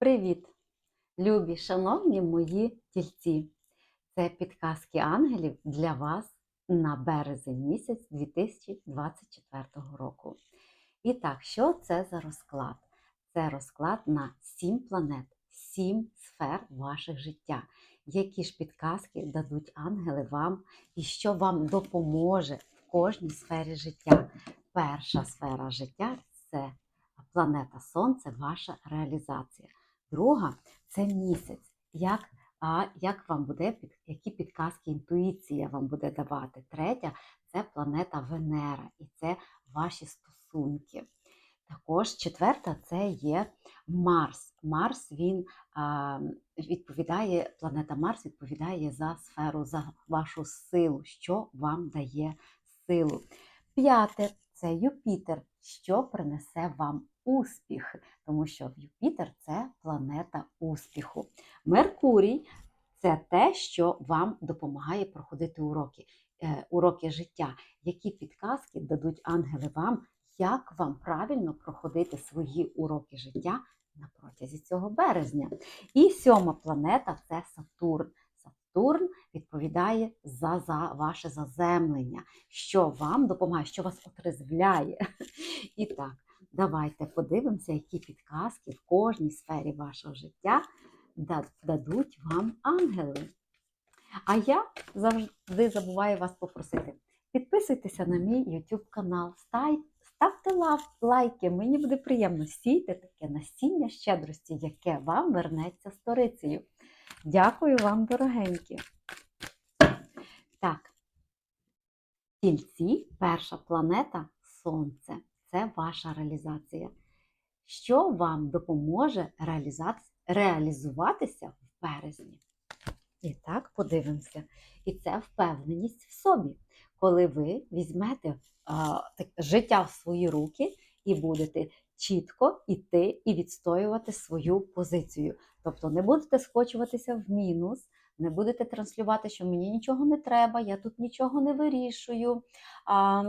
Привіт, любі, шановні мої тільці! Це підказки ангелів для вас на березень місяць 2024 року. І так, що це за розклад? Це розклад на 7 планет, 7 сфер ваших життя. Які ж підказки дадуть ангели вам і що вам допоможе в кожній сфері життя? Перша сфера життя це планета Сонце, ваша реалізація. Друга це місяць. Як, а, як вам буде, які підказки інтуїція вам буде давати. Третя це планета Венера, і це ваші стосунки. Також четверта це є Марс. Марс він відповідає, планета Марс відповідає за сферу, за вашу силу, що вам дає силу. П'яте це Юпітер, що принесе вам успіх, тому що Юпітер це планета успіху. Меркурій це те, що вам допомагає проходити уроки, е, уроки життя, які підказки дадуть ангели вам, як вам правильно проходити свої уроки життя на протязі цього березня. І сьома планета це Сатурн. Сатурн відповідає за, за ваше заземлення, що вам допомагає, що вас отрезвляє. І так, давайте подивимося, які підказки в кожній сфері вашого життя дадуть вам ангели. А я завжди забуваю вас попросити. Підписуйтеся на мій YouTube канал, ставте лайки, мені буде приємно сійте таке насіння щедрості, яке вам вернеться сторицею. Дякую вам, дорогенькі. Так, тільці, перша планета Сонце. Це ваша реалізація. Що вам допоможе реалізуватися в березні? І так, подивимося. І це впевненість в собі, коли ви візьмете а, життя в свої руки і будете чітко йти і відстоювати свою позицію. Тобто не будете скочуватися в мінус, не будете транслювати, що мені нічого не треба, я тут нічого не вирішую. А,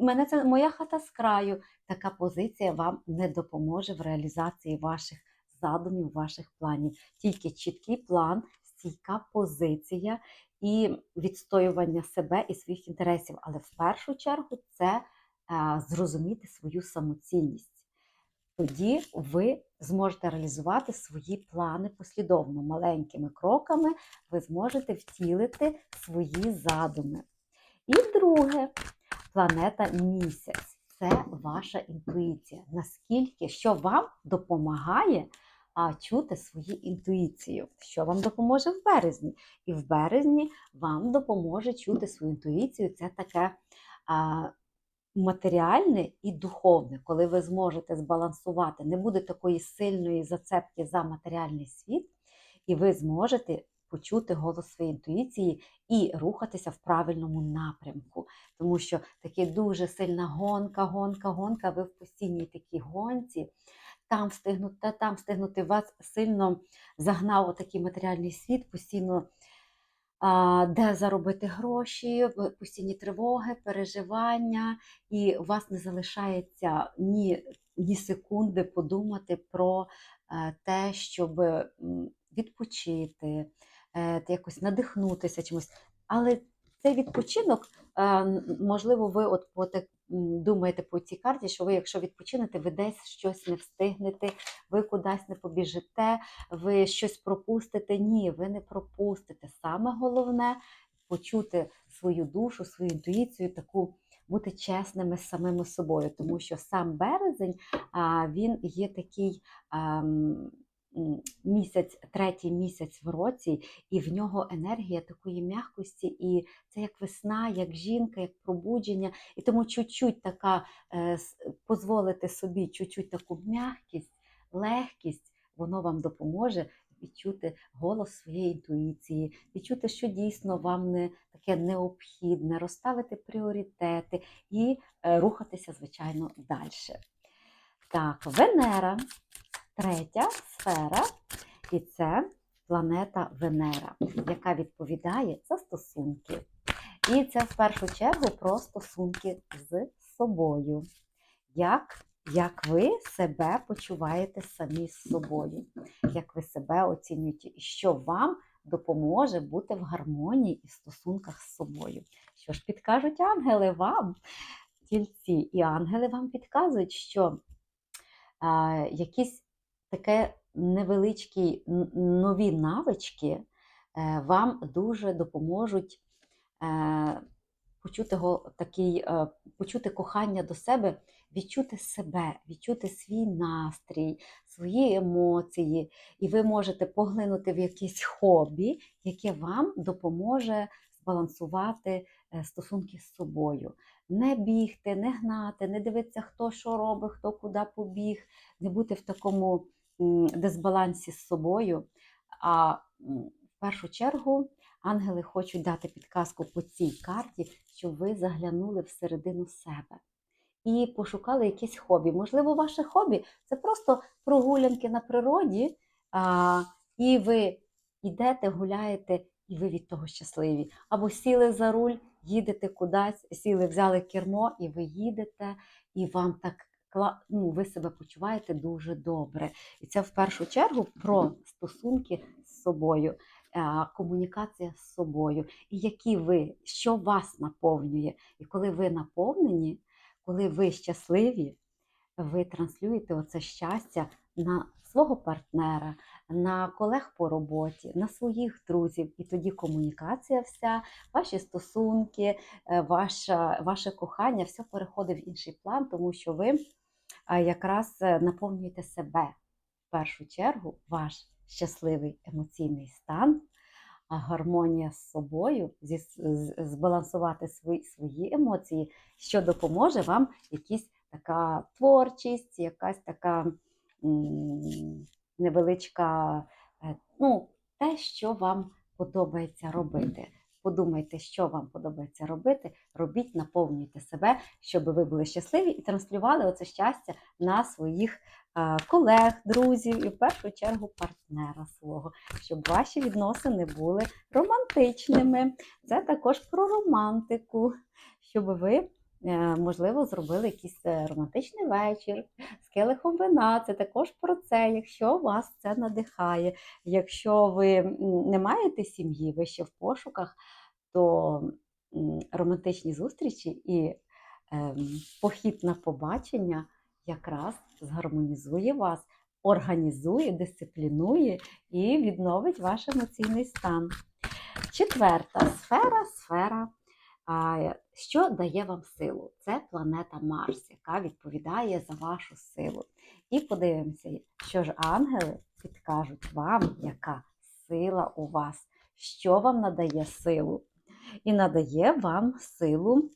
мене це моя хата з краю. Така позиція вам не допоможе в реалізації ваших задумів, ваших планів. Тільки чіткий план, стійка позиція і відстоювання себе і своїх інтересів. Але в першу чергу це а, зрозуміти свою самоцінність. Тоді ви зможете реалізувати свої плани послідовно, маленькими кроками ви зможете втілити свої задуми. І друге, планета місяць це ваша інтуїція. Наскільки що вам допомагає а, чути свою інтуїцію, що вам допоможе в березні. І в березні вам допоможе чути свою інтуїцію. Це таке. А, матеріальне і духовне, коли ви зможете збалансувати, не буде такої сильної зацепки за матеріальний світ, і ви зможете почути голос своєї інтуїції і рухатися в правильному напрямку. Тому що таке дуже сильна гонка, гонка, гонка, ви в постійній такій гонці. Там встигнути, там встигнути вас сильно загнав отакий матеріальний світ, постійно де заробити гроші, постійні тривоги, переживання, і у вас не залишається ні, ні секунди подумати про е, те, щоб відпочити, е, якось надихнутися чимось. Але цей відпочинок, е, можливо, ви от по думаєте по цій карті, що ви, якщо відпочинете, ви десь щось не встигнете, ви кудись не побіжите, ви щось пропустите. Ні, ви не пропустите. Саме головне почути свою душу, свою інтуїцію, таку бути чесними з самими собою, тому що сам березень він є такий місяць, третій місяць в році, і в нього енергія такої м'якості, і це як весна, як жінка, як пробудження. І тому чуть-чуть така е, дозволити собі чуть-чуть таку м'якість, легкість, воно вам допоможе. Відчути голос своєї інтуїції, відчути, що дійсно вам не таке необхідне, розставити пріоритети і е, рухатися, звичайно, далі. Так, Венера третя сфера, і це планета Венера, яка відповідає за стосунки. І це в першу чергу про стосунки з собою. Як як ви себе почуваєте самі з собою, як ви себе оцінюєте, і що вам допоможе бути в гармонії і стосунках з собою. Що ж підкажуть ангели вам, тільці, і ангели вам підказують, що а, якісь таке невеличкі нові навички е, вам дуже допоможуть е, почути, такий, е, почути кохання до себе, відчути себе, відчути свій настрій, свої емоції, і ви можете поглинути в якесь хобі, яке вам допоможе збалансувати стосунки з собою. Не бігти, не гнати, не дивитися, хто що робить, хто куди побіг, не бути в такому дисбалансі з собою. А в першу чергу ангели хочуть дати підказку по цій карті, щоб ви заглянули всередину себе і пошукали якесь хобі. Можливо, ваше хобі це просто прогулянки на природі, а, і ви йдете, гуляєте, і ви від того щасливі. Або сіли за руль, їдете кудись, сіли, взяли кермо, і ви їдете, і вам так ну, ви себе почуваєте дуже добре. І це в першу чергу про стосунки з собою, е, комунікація з собою, і які ви, що вас наповнює. І коли ви наповнені, коли ви щасливі, ви транслюєте оце щастя на свого партнера, на колег по роботі, на своїх друзів. І тоді комунікація вся, ваші стосунки, е, ваша, ваше кохання, все переходить в інший план, тому що ви якраз е, наповнюєте себе в першу чергу, ваш щасливий емоційний стан. Гармонія з собою, збалансувати свої, свої емоції, що допоможе вам якісь така творчість, якась така невеличка, е, ну, те, що вам подобається робити. Подумайте, що вам подобається робити, робіть, наповнюйте себе, щоб ви були щасливі і транслювали оце щастя на своїх колег, друзів і в першу чергу партнера свого, щоб ваші відносини були романтичними. Це також про романтику, щоб ви, можливо, зробили якийсь е, романтичний вечір з келихом вина. Це також про це, якщо вас це надихає. Якщо ви не маєте сім'ї, ви ще в пошуках, то романтичні зустрічі і ем, похід на побачення якраз згармонізує вас, організує, дисциплінує і відновить ваш емоційний стан. Четверта сфера сфера, що дає вам силу? Це планета Марс, яка відповідає за вашу силу. І подивимося, що ж ангели підкажуть вам, яка сила у вас, що вам надає силу. І надає вам силу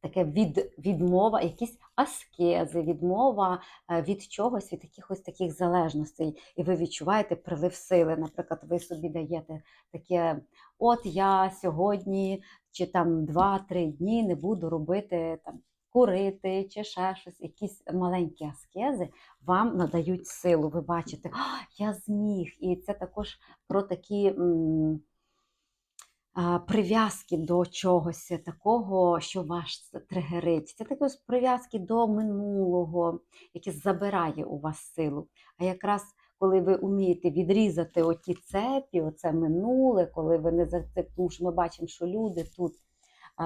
таке від, відмова, якісь аскези, відмова е, від чогось, від якихось таких залежностей. І ви відчуваєте прилив сили. Наприклад, ви собі даєте таке: от я сьогодні чи там 2-3 дні не буду робити там. Курити чи ще щось, якісь маленькі аскези вам надають силу. Ви бачите, я зміг. І це також про такі м, прив'язки до чогось такого, що вас тригерить. Це також прив'язки до минулого, яке забирає у вас силу. А якраз коли ви вмієте відрізати оті цепі, оце минуле, коли ви не зацеп... тому що ми бачимо, що люди тут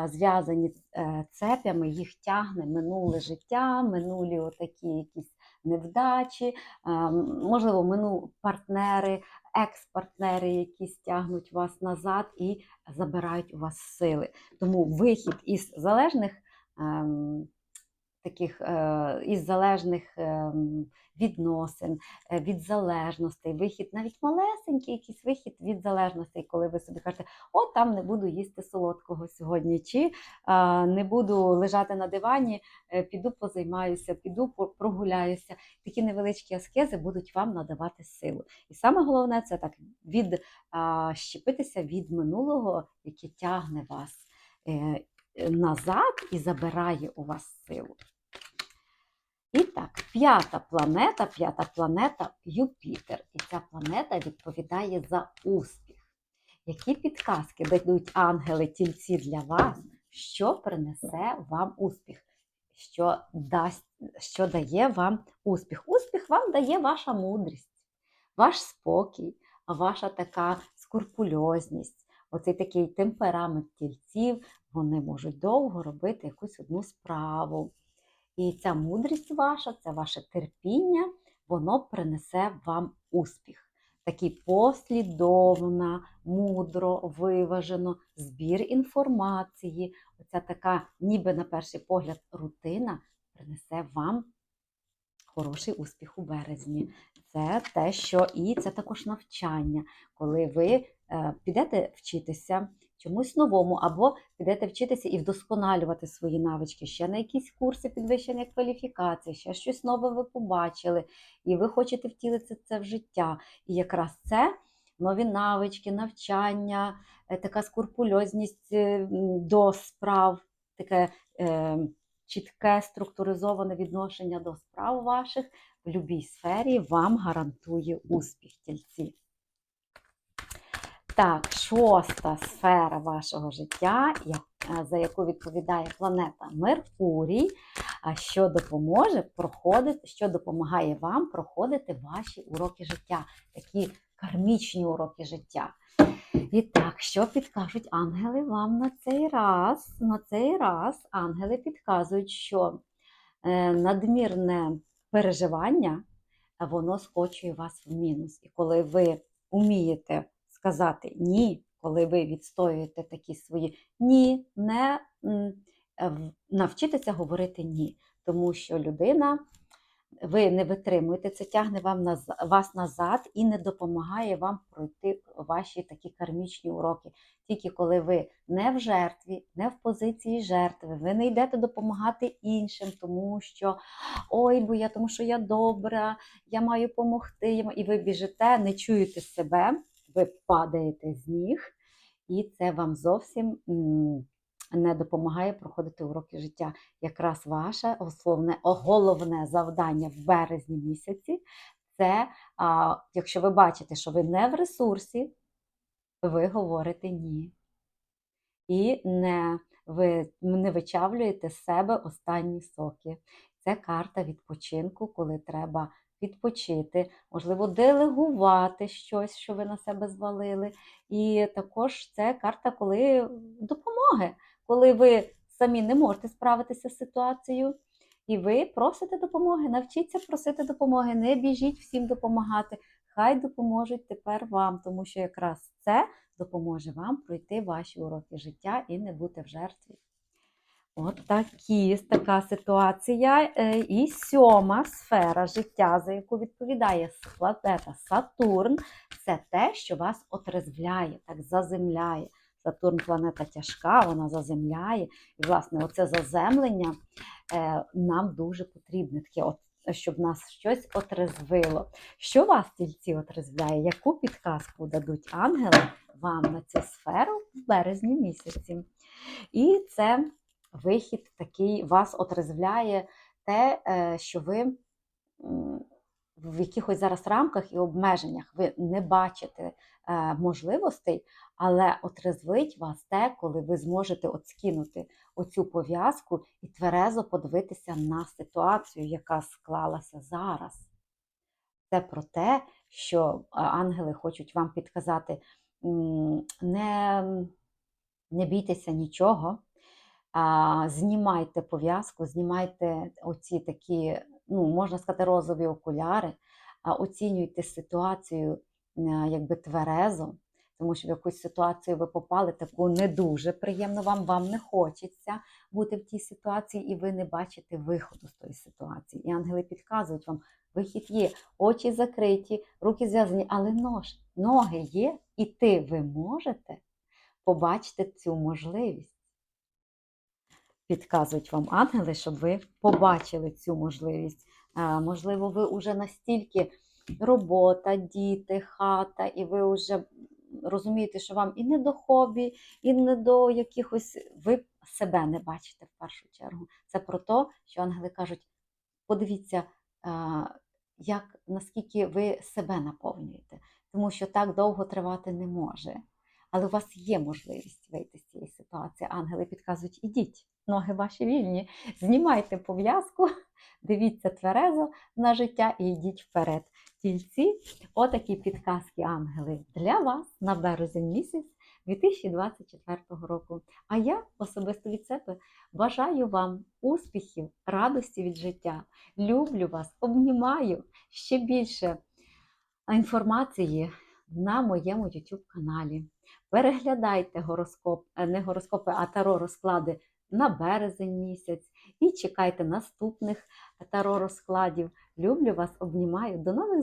зв'язані е, цепями, їх тягне минуле життя, минулі отакі якісь невдачі, а, можливо, мину партнери, екс-партнери, які стягнуть вас назад і забирають у вас сили. Тому вихід із залежних ем, таких е, із залежних ем, відносин, е, від залежностей, вихід, навіть малесенький якийсь вихід від залежностей, коли ви собі кажете, о, там не буду їсти солодкого сьогодні, чи е, не буду лежати на дивані, піду позаймаюся, піду прогуляюся. Такі невеличкі аскези будуть вам надавати силу. І саме головне це так від щепитися від минулого, яке тягне вас назад і забирає у вас силу. І так, п'ята планета, п'ята планета Юпітер. І ця планета відповідає за успіх. Які підказки дадуть ангели-тільці для вас, що принесе вам успіх, що дасть що дає вам успіх. Успіх вам дає ваша мудрість, ваш спокій, ваша така скурпульозність, оцей такий темперамент тільців. Вони можуть довго робити якусь одну справу. І ця мудрість ваша, це ваше терпіння, воно принесе вам успіх. Такий послідовна, мудро, виважено збір інформації. Оця така, ніби на перший погляд, рутина принесе вам хороший успіх у березні. Це те, що і це також навчання, коли ви е, підете вчитися чомусь новому, або підете вчитися і вдосконалювати свої навички, ще на якісь курси підвищення кваліфікації, ще щось нове ви побачили, і ви хочете втілити це в життя. І якраз це нові навички, навчання, е, така скурпульозність е, до справ, таке е, чітке структуризоване відношення до справ ваших в будь-якій сфері вам гарантує успіх тільці. Так, шоста сфера вашого життя, е, за яку відповідає планета Меркурій, що допоможе проходити, що допомагає вам проходити ваші уроки життя, такі кармічні уроки життя. І так, що підкажуть ангели вам на цей раз? На цей раз ангели підказують, що е, надмірне переживання воно скочує вас в мінус. І коли ви вмієте сказати ні, коли ви відстоюєте такі свої ні, не е, навчитися говорити ні, тому що людина. Ви не витримуєте, це тягне вам вас назад і не допомагає вам пройти ваші такі кармічні уроки. Тільки коли ви не в жертві, не в позиції жертви, ви не йдете допомагати іншим, тому що ой, бо я тому, що я добра, я маю допомогти. І ви біжите, не чуєте себе, ви падаєте з ніг, і це вам зовсім не допомагає проходити уроки життя. Якраз ваше основне, головне завдання в березні місяці це, а, якщо ви бачите, що ви не в ресурсі, ви говорите ні. І не, ви не вичавлюєте з себе останні соки. Це карта відпочинку, коли треба відпочити, можливо, делегувати щось, що ви на себе звалили. І також це карта, коли допомоги, коли ви самі не можете справитися з ситуацією, і ви просите допомоги. Навчіться просити допомоги, не біжіть всім допомагати. Хай допоможуть тепер вам, тому що якраз це допоможе вам пройти ваші уроки життя і не бути в жертві. От така ситуація. Е, І сьома сфера життя, за яку відповідає планета Сатурн, це те, що вас отрезвляє, так заземляє. Сатурн планета тяжка, вона заземляє. І, власне, оце заземлення е, нам дуже потрібне, таке, от, щоб нас щось отрезвило. Що вас тільці отрезвляє? Яку підказку дадуть ангели вам на цю сферу в березні місяці? І це вихід такий вас отрезвляє те, е, що ви в якихось зараз рамках і обмеженнях ви не бачите е, можливостей, але отрезвить вас те, коли ви зможете от скинути оцю пов'язку і тверезо подивитися на ситуацію, яка склалася зараз. Це про те, що ангели хочуть вам підказати, не, не бійтеся нічого, знімайте пов'язку, знімайте оці такі, ну, можна сказати, розові окуляри, оцінюйте ситуацію е, якби тверезо, тому що в якусь ситуацію ви попали, таку не дуже приємно вам, вам не хочеться бути в тій ситуації, і ви не бачите виходу з тої ситуації. І ангели підказують вам, вихід є, очі закриті, руки зв'язані, але нож, ноги є, і ти ви можете побачити цю можливість підказують вам ангели, щоб ви побачили цю можливість. Можливо, ви вже настільки робота, діти, хата, і ви вже розумієте, що вам і не до хобі, і не до якихось. Ви себе не бачите в першу чергу. Це про те, що ангели кажуть: подивіться, як наскільки ви себе наповнюєте, тому що так довго тривати не може. Але у вас є можливість вийти з цієї ситуації. Ангели підказують, ідіть, ноги ваші вільні, знімайте пов'язку Дивіться тверезо на життя і йдіть вперед. Тільці, отакі підказки ангели для вас на березень місяць 2024 року. А я особисто від себе бажаю вам успіхів, радості від життя. Люблю вас, обнімаю ще більше інформації на моєму YouTube каналі. Переглядайте гороскоп, е, не гороскопи, а таро розклади на березень місяць і чекайте наступних таро розкладів. Люблю вас, обнімаю. До нових зустрічей!